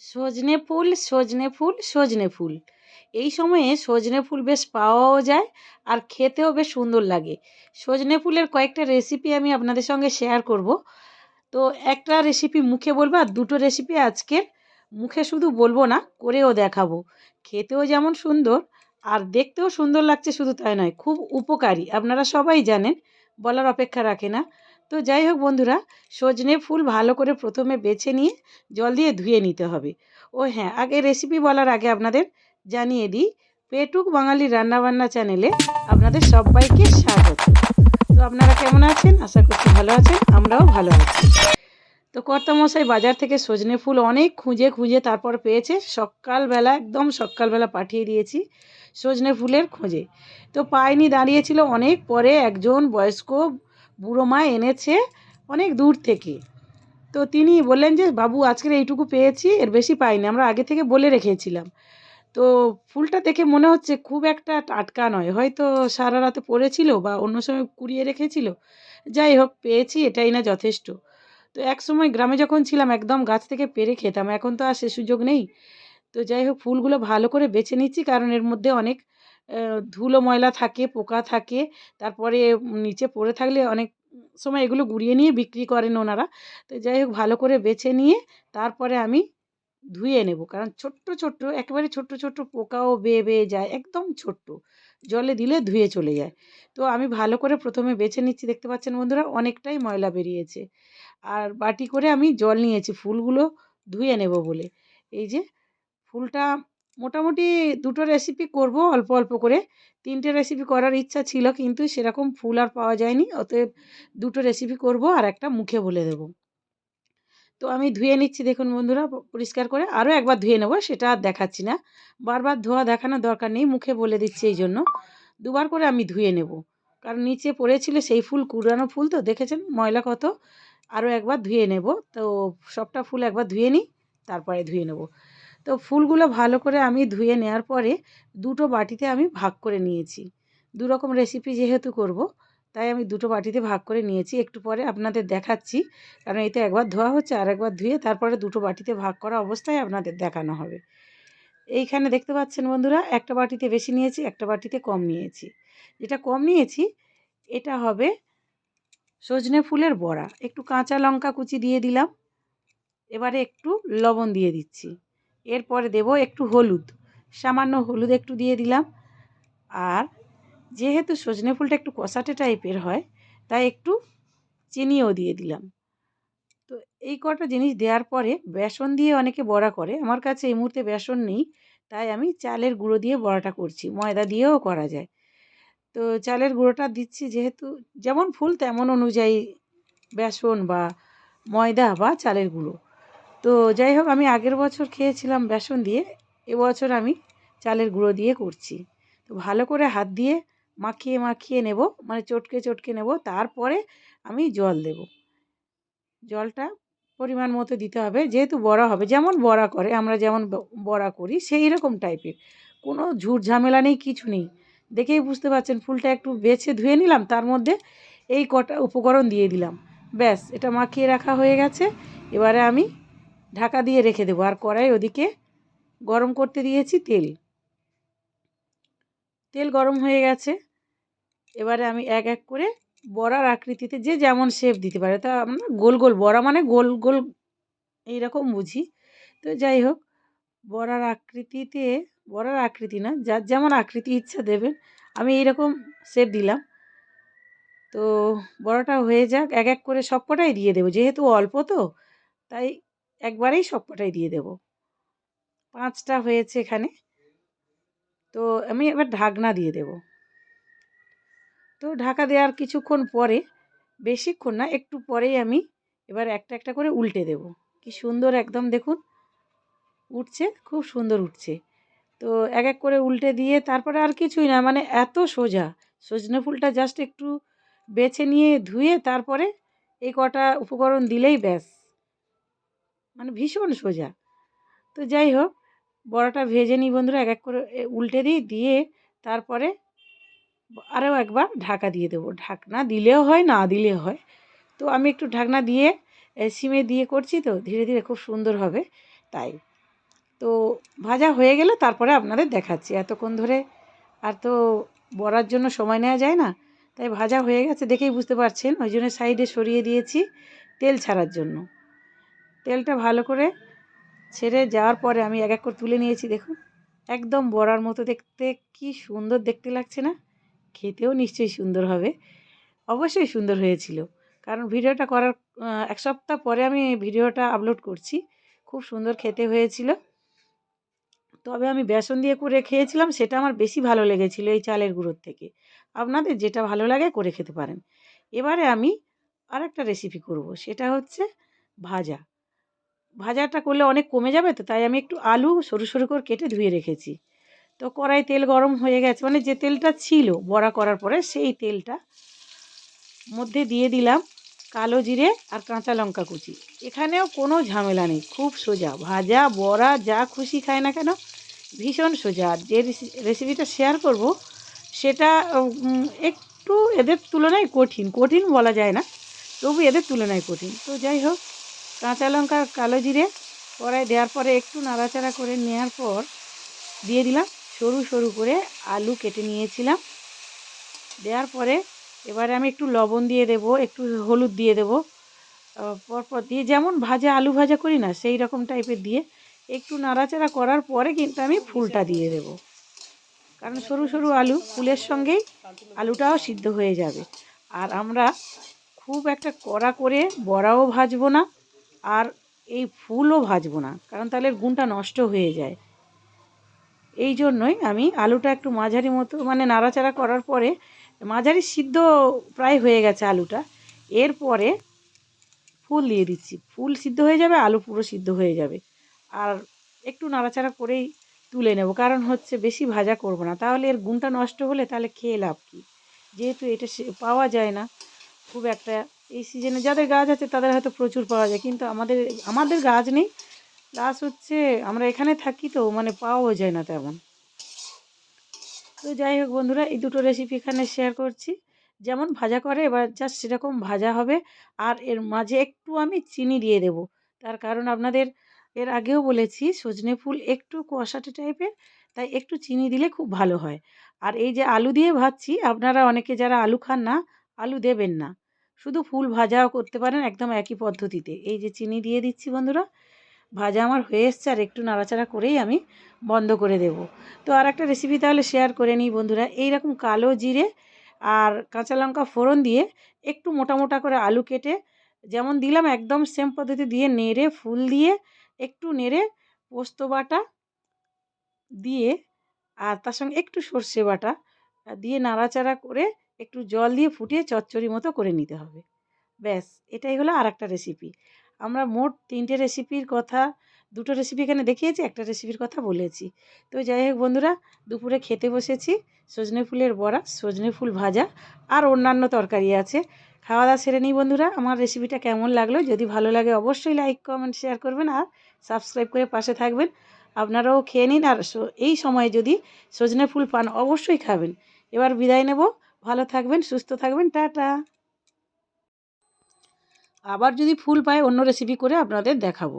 সজনে ফুল সজনে ফুল সজনে ফুল। এই সময়ে সজনে ফুল বেশ পাওয়াও যায় আর খেতেও বেশ সুন্দর লাগে। সজনে ফুলের কয়েকটা রেসিপি আমি আপনাদের সঙ্গে শেয়ার করব। তো একটা রেসিপি মুখে বলব আর দুটো রেসিপি আজকের মুখে শুধু বলব না, করেও দেখাবো। খেতেও যেমন সুন্দর আর দেখতেও সুন্দর লাগছে শুধু তাই নয়, খুব উপকারী। আপনারা সবাই জানেন, বলার অপেক্ষা রাখে না। তো যাই হোক বন্ধুরা, সজনে ফুল ভালো করে প্রথমে বেছে নিয়ে জল দিয়ে ধুয়ে নিতে হবে। ও হ্যাঁ আগে রেসিপি বলার আগে আপনাদের জানিয়ে দিই, পেটুক বাঙালি রান্নাবান্না চ্যানেলে আপনাদের সবাইকে স্বাগত। তো আপনারা কেমন আছেন? আশা করছি ভালো আছেন, আমরাও ভালো আছি। তো কর্তামশাই বাজার থেকে সজনে ফুল অনেক খুঁজে খুঁজে তারপর পেয়েছে, সকালবেলা, একদম সকালবেলা পাঠিয়ে দিয়েছি সজনে ফুলের খোঁজে। তো পায়নি দাঁড়িয়েছিল অনেক পরে একজন বয়স্ক বুড়ো মা এনেছে অনেক দূর থেকে। তো তিনি বললেন যে, বাবু, আজকের এইটুকু পেয়েছি, এর বেশি পাইনি। আমরা আগে থেকে বলে রেখেছিলাম। তো ফুলটা দেখে মনে হচ্ছে খুব একটা টাটকা নয়। হয়তো সারা রাতে পড়েছিল বা অন্য সময় কুড়িয়ে রেখেছিল। যাই হোক, পেয়েছি, এটাই না যথেষ্ট। তো এক সময় গ্রামে যখন ছিলাম, একদম গাছ থেকে পেরে খেতাম। এখন তো আর সে সুযোগ নেই। তো যাই হোক, ফুলগুলো ভালো করে বেছে নিচ্ছি, কারণ এর মধ্যে অনেক ধুলো ময়লা থাকে, পোকা থাকে, তারপরে নিচে পড়ে থাকলে অনেক সময় এগুলো গুঁড়িয়ে নিয়ে বিক্রি করেন ওনারা। তো যাই হোক, ভালো করে বেছে নিয়ে তারপরে আমি ধুয়ে নেব। কারণ ছোট্ট ছোট্ট, একেবারে ছোট্ট ছোট্ট পোকাও বেয়ে বেয়ে যায়, একদম ছোট্ট। জলে দিলে ধুয়ে চলে যায়। তো আমি ভালো করে প্রথমে বেছে নিচ্ছি, দেখতে পাচ্ছেন বন্ধুরা, অনেকটাই ময়লা বেরিয়েছে। আর বাটি করে আমি জল নিয়েছি, ফুলগুলো ধুয়ে নেব বলে। এই যে, ফুলটা মোটামুটি দুটো রেসিপি করব অল্প অল্প করে। তিনটে রেসিপি করার ইচ্ছা ছিল কিন্তু সেরকম ফুল আর পাওয়া যায়নি। অতএব দুটো রেসিপি করব আর একটা মুখে বলে দেব। তো আমি ধুয়ে নিচ্ছি দেখুন বন্ধুরা পরিষ্কার করে। আরও একবার ধুয়ে নেব, সেটা আর দেখাচ্ছি না। বারবার ধোয়া দেখানোর দরকার নেই, মুখে বলে দিচ্ছি এই জন্য। দুবার করে আমি ধুয়ে নেব। কারণ নিচে পড়েছিল সেই ফুল, কুড়ানো ফুল তো, দেখেছেন ময়লা কত? আরও একবার ধুয়ে নেব। তো সবটা ফুল একবার ধুয়ে নিই, তারপরে ধুয়ে নেব। তো ফুলগুলো ভালো করে আমি ধুয়ে নেওয়ার পরে দুটো বাটিতে আমি ভাগ করে নিয়েছি। দু রকম রেসিপি যেহেতু করব, তাই আমি দুটো বাটিতে ভাগ করে নিয়েছি। একটু পরে আপনাদের দেখাচ্ছি, কারণ এতে একবার ধোয়া হচ্ছে আর একবার ধুয়ে তারপরে দুটো বাটিতে ভাগ করা অবস্থায় আপনাদের দেখানো হবে। এইখানে দেখতে পাচ্ছেন বন্ধুরা, একটা বাটিতে বেশি নিয়েছি, একটা বাটিতে কম নিয়েছি। যেটা কম নিয়েছি, এটা হবে সজনে ফুলের বড়া। একটু কাঁচা লঙ্কা কুচি দিয়ে দিলাম, এবারে একটু লবণ দিয়ে দিচ্ছি। এরপরে দেব একটু হলুদ। সামান্য হলুদ একটু দিয়ে দিলাম। আর যেহেতু সজনে ফুলটা একটু কষাটে টাইপের হয়, তাই একটু চিনিও দিয়ে দিলাম। তো এই কটা জিনিস দেওয়ার পরে বেসন দিয়ে অনেকে বড়া করে। আমার কাছে এই মুহূর্তে বেসন নেই, তাই আমি চালের গুঁড়ো দিয়ে বড়াটা করছি। ময়দা দিয়েও করা যায়। তো চালের গুঁড়োটা দিচ্ছি যেহেতু যেমন ফুল তেমন অনুযায়ী বেসন বা ময়দা বা চালের গুঁড়ো। তো যাই হোক আমি আগের বছর খেয়েছিলাম বেসন দিয়ে, এবছর আমি চালের গুঁড়ো দিয়ে করছি। তো ভালো করে হাত দিয়ে মাখিয়ে মাখিয়ে নেব মানে চটকে চটকে নেব, তারপরে আমি জল দেব। জলটা পরিমাণ মতো দিতে হবে, যেহেতু বড়া হবে, যেমন বড়া করে, আমরা যেমন বড়া করি, সেই রকম টাইপের। কোনো ঝুট ঝামেলা নেই, কিছু নেই। দেখেই বুঝতে পারছেন, ফুলটা একটু বেছে ধুয়ে নিলাম, তার মধ্যে এই কটা উপকরণ দিয়ে দিলাম। ব্যাস, এটা মাখিয়ে রাখা হয়ে গেছে। এবারে আমি ঢাকা দিয়ে রেখে দেবো। আর কড়াই ওদিকে গরম করতে দিয়েছি তেল। তেল গরম হয়ে গেছে। এবারে আমি এক এক করে বড়ার আকৃতিতে যে যেমন শেপ দিতে পারে, তা আমরা গোল গোল, বড়া মানে গোল গোল এইরকম বুঝি। তো যাই হোক, বড়ার আকৃতিতে, বড়ার আকৃতি না, যার যেমন আকৃতি ইচ্ছা দেবেন, আমি এইরকম শেপ দিলাম। তো বড়াটা হয়ে যাক, এক এক করে সব কটাই দিয়ে দেবো। যেহেতু অল্প তো, তাই একবারেই সব কটাই দিয়ে দেব। পাঁচটা হয়েছে এখানে। তো আমি এবার ঢাকনা দিয়ে দেব। তো ঢাকা দেওয়ার কিছুক্ষণ পরে, বেশিক্ষণ না, একটু পরেই আমি এবার একটা একটা করে উল্টে দেব। কি সুন্দর একদম দেখুন, উঠছে, খুব সুন্দর উঠছে। তো এক এক করে উল্টে দিয়ে তারপরে আর কিছুই না মানে এত সোজা। সজনে ফুলটা জাস্ট একটু বেছে নিয়ে ধুয়ে তারপরে এই কটা উপকরণ দিলেই ব্যাস। মানে ভীষণ সোজা। তো যাই হোক, বড়াটা ভেজে নিই বন্ধুরা, এক এক করে উল্টে দিই, দিয়ে তারপরে আরও একবার ঢাকা দিয়ে দেবো। ঢাকনা দিলেও হয়, না দিলেও হয়। তো আমি একটু ঢাকনা দিয়ে সিমে দিয়ে করছি তো, ধীরে ধীরে খুব সুন্দর হবে, তাই। তো ভাজা হয়ে গেলে তারপরে আপনাদের দেখাচ্ছি। এতক্ষণ ধরে আর তো বড়ার জন্য সময় নেওয়া যায় না, তাই ভাজা হয়ে গেছে দেখেই বুঝতে পারছেন, ওই জন্য সাইডে সরিয়ে দিয়েছি তেল ছাড়ার জন্য। তেলটা ভালো করে ছেড়ে যাওয়ার পরে আমি এক এক করে তুলে নিয়েছি, দেখুন। একদম বড়ার মতো দেখতে, কি সুন্দর দেখতে লাগছে না? খেতেও নিশ্চয়ই সুন্দর হবে। অবশ্যই সুন্দর হয়েছিল। কারণ ভিডিওটা করার এক সপ্তাহ পরে আমি ভিডিওটা আপলোড করছি। খুব সুন্দর খেতে হয়েছিল। তবে আমি বেসন দিয়ে করে খেয়েছিলাম, সেটা আমার বেশি ভালো লেগেছিল এই চালের গুঁড়োর থেকে। আপনাদের যেটা ভালো লাগে করে খেতে পারেন। এবারে আমি আর একটা রেসিপি করব, সেটা হচ্ছে ভাজা। ভাজাটা করলে অনেক কমে যাবে তো, তাই আমি একটু আলু সরু সরু করে কেটে ধুয়ে রেখেছি। তো কড়াই তেল গরম হয়ে গেছে মানে যে তেলটা ছিল বড়া করার পরে সেই তেলটা মধ্যে দিয়ে দিলাম কালো জিরে আর কাঁচা লঙ্কা কুচি। এখানেও কোনো ঝামেলা নেই, খুব সোজা। ভাজা, বড়া, যা খুশি খায় না কেন, ভীষণ সোজা। যে রেসি- রেসিপিটা শেয়ার করব, সেটা একটু এদের তুলনায় কঠিন। কঠিন বলা যায় না, তবু এদের তুলনায় কঠিন। তো যাই হোক কাঁচা লঙ্কা কালো জিরে কড়াই দেওয়ার পরে একটু নাড়াচাড়া করে নেওয়ার পর দিয়ে দিলাম সরু সরু করে আলু কেটে নিয়েছিলাম। দেওয়ার পরে এবারে আমি একটু লবণ দিয়ে দেব, একটু হলুদ দিয়ে দেব। পরপর দিয়ে যেমন ভাজা আলু ভাজা করি না, সেই রকম টাইপের দিয়ে একটু নাড়াচাড়া করার পরে কিন্তু আমি ফুলটা দিয়ে দেব। কারণ সরু সরু আলু ফুলের সঙ্গেই আলুটাও সিদ্ধ হয়ে যাবে। আর আমরা খুব একটা কড়া করে বড়াও ভাজবো না আর এই ফুলও ভাজবো না, কারণ তাহলে গুণটা নষ্ট হয়ে যায়। এই জন্যই আমি আলুটা একটু মাঝারি মতো মানে নাড়াচাড়া করার পরে মাঝারি সিদ্ধ প্রায় হয়ে গেছে আলুটা। এরপরে ফুল দিয়ে দিচ্ছি। ফুল সিদ্ধ হয়ে যাবে, আলু পুরো সিদ্ধ হয়ে যাবে। আর একটু নাড়াচাড়া করেই তুলে নেব, কারণ হচ্ছে বেশি ভাজা করব না। তাহলে এর গুণটা নষ্ট হলে তাহলে খেয়ে লাভ কী? যেহেতু এটা পাওয়া যায় না, খুব একটা এই সিজনে যাদের গাছ আছে তাদের হয়তো প্রচুর পাওয়া যায়, কিন্তু আমাদের আমাদের গাছ নেই। প্লাস হচ্ছে, আমরা এখানে থাকি তো মানে পাওয়াও যায় না তেমন। তো যাই হোক বন্ধুরা, এই দুটো রেসিপি এখানে শেয়ার করছি। যেমন ভাজা করে, এবার জাস্ট সেরকম ভাজা হবে। আর এর মাঝে একটু আমি চিনি দিয়ে দেব। তার কারণ আপনাদের, এর আগেও বলেছি, সজনে ফুল একটু কষাটে টাইপের তাই একটু চিনি দিলে খুব ভালো হয়। আর এই যে আলু দিয়ে ভাজছি, আপনারা অনেকে যারা আলু খান না, আলু দেবেন না। শুধু ফুল ভাজাও করতে পারেন একদম একই পদ্ধতিতে। এই যে চিনি দিয়ে দিচ্ছি বন্ধুরা, ভাজা আমার হয়ে এসছে আর একটু নাড়াচাড়া করেই আমি বন্ধ করে দেব। তো আর একটা রেসিপি তাহলে শেয়ার করে নিই বন্ধুরা এই রকম কালো জিরে আর কাঁচা লঙ্কা ফোড়ন দিয়ে একটু মোটা মোটা করে আলু কেটে, যেমন দিলাম একদম সেম পদ্ধতি দিয়ে নেড়ে ফুল দিয়ে একটু নেড়ে পোস্ত বাটা দিয়ে আর তার সঙ্গে একটু সর্ষে বাটা, দিয়ে নাড়াচাড়া করে একটু জল দিয়ে ফুটিয়ে চচ্চড়ি মতো করে নিতে হবে। ব্যাস, এটাই হলো আর একটা রেসিপি আমরা মোট তিনটে রেসিপির কথা, দুটো রেসিপি এখানে দেখিয়েছি, একটা রেসিপির কথা বলেছি। তো যাই হোক বন্ধুরা, দুপুরে খেতে বসেছি, সজনে ফুলের বড়া, সজনে ফুল ভাজা আর অন্যান্য তরকারি আছে। খাওয়া দাওয়া সেরে নিই বন্ধুরা, আমার রেসিপিটা কেমন লাগল? যদি ভালো লাগে অবশ্যই লাইক কমেন্ট শেয়ার করবেন আর সাবস্ক্রাইব করে পাশে থাকবেন। আপনারাও খেয়ে নিন আর এই সময়ে যদি সজনে ফুল পান অবশ্যই খাবেন। এবার বিদায় নেব। ভালো থাকবেন সুস্থ থাকবেন টাটা। আবার যদি ফুল পায় অন্য রেসিপি করে আপনাদের দেখাবো।